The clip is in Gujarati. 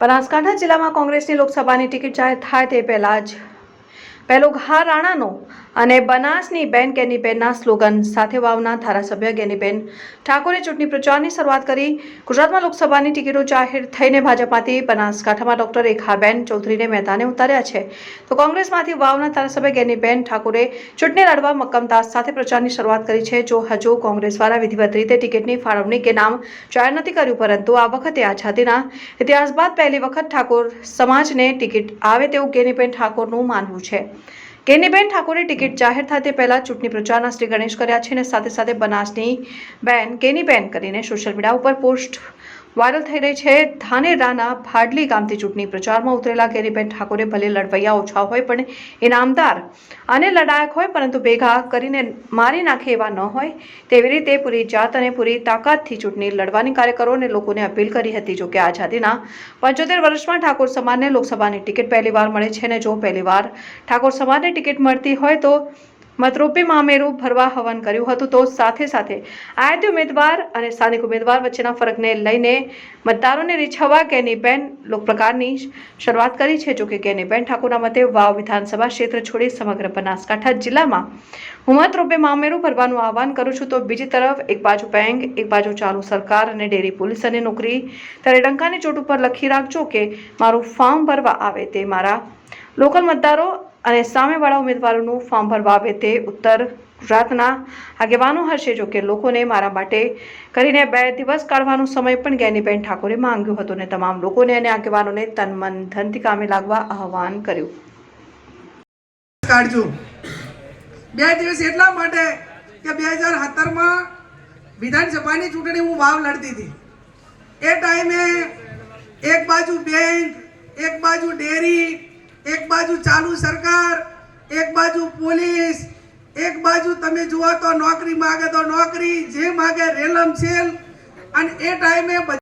બનાસકાંઠા જિલ્લામાં કોંગ્રેસની લોકસભાની ટિકિટ જાહેર થાય તે પહેલાં જ પહેલો ઘા રાણાનો અને બનાસની બેન કેનીબેનના સ્લોગન સાથે વાવના ધારાસભ્ય ગેનીબેન ઠાકોરે ચૂંટણી પ્રચારની શરૂઆત કરી. ગુજરાતમાં લોકસભાની ટિકિટો જાહેર થઈને ભાજપમાંથી બનાસકાંઠામાં ડોક્ટર રેખાબેન ચૌધરીને મેદાને ઉતાર્યા છે. તો કોંગ્રેસમાંથી વાવના ધારાસભ્ય ગેનીબેન ઠાકોરે ચૂંટણી લડવા મક્કમદાસ સાથે પ્રચારની શરૂઆત કરી છે. જો હજુ કોંગ્રેસ દ્વારા વિધિવત રીતે ટિકિટની ફાળવણી કે નામ જાહેર નથી કર્યું, પરંતુ આ વખતે આઝાદીના ઇતિહાસ બાદ પહેલી વખત ઠાકોર સમાજને ટિકિટ આવે તેવું ગેનીબેન ઠાકોરનું માનવું છે. ગેનીબેન ઠાકોરે ટિકિટ જાહેર થાય તે પહેલાં ચૂંટણી પ્રચારના શ્રી ગણેશ કર્યા છે અને સાથે સાથે બનાસની બેન કેનીબેન કરીને સોશિયલ મીડિયા ઉપર પોસ્ટ વાયરલ થઈ રહી છે. ધાનેરાના ભાડલી ગામથી ચૂંટણી પ્રચારમાં ઉતરેલા કેરીબેન ઠાકોરે ભલે લડવૈયા ઓછા હોય પણ ઇનામદાર અને લડાયક હોય, પરંતુ ભેગા કરીને મારી નાખે એવા ન હોય તેવી રીતે પૂરી જાત અને પૂરી તાકાતથી ચૂંટણી લડવાની કાર્યકરો અને લોકોને અપીલ કરી હતી. જો કે આઝાદીના પંચોતેર વર્ષમાં ઠાકોર સમાજને લોકસભાની ટિકિટ પહેલીવાર મળે છે અને જો પહેલીવાર ઠાકોર સમાજને ટિકિટ મળતી હોય તો મતરૂપી મામેરું ભરવા હવન કર્યું હતું. તો સાથે સાથે આયાતી ઉમેદવાર અને સ્થાનિક ઉમેદવાર વચ્ચેના ફરકને લઈને મતદારોને રીછવા કેનીબેન લોકપ્રકારની શરૂઆત કરી છે. જોકે કેનીબેન ઠાકોરના મતે વાવ વિધાનસભા ક્ષેત્ર છોડી સમગ્ર બનાસકાંઠા જિલ્લામાં હું મતરૂપે મામેરું ભરવાનું આહવાન કરું છું. તો બીજી તરફ એક બાજુ બેંક, એક બાજુ ચાલુ સરકાર અને ડેરી પોલીસ અને નોકરી. ત્યારે ડંકાની ચોટ ઉપર લખી રાખજો કે મારું ફોર્મ ભરવા આવે તે મારા લોકલ મતદારો અને સામેવાળા ઉમેદવારોનું ફોર્મ ભરવા આવે તે ઉત્તર ગુજરાતના આગેવાનો હશે જો કે લોકોને મારા માટે કરીને બે દિવસ કાઢવાનો સમય પણ જ્ઞાનીબેન ઠાકોરે માંગ્યો હતો અને તમામ લોકોને અને આગેવાનોને તન મન ધનથી કામે લાગવા આહવાન કર્યું. કાઢજો. બે દિવસ એટલા માટે કે બે હજાર સત્તરમાં વિધાનસભાની ચૂંટણી હું વાવ લડતી હતી. એ ટાઈમે એક બાજુ બેંક, એક બાજુ ડેરી એક બાજુ ચાલુ સરકાર, એક બાજુ પોલીસ, એક બાજુ તમે જુઓ તો નોકરી માગે તો નોકરી, જે માગે રેલમ છેલ અને એ ટાઈમે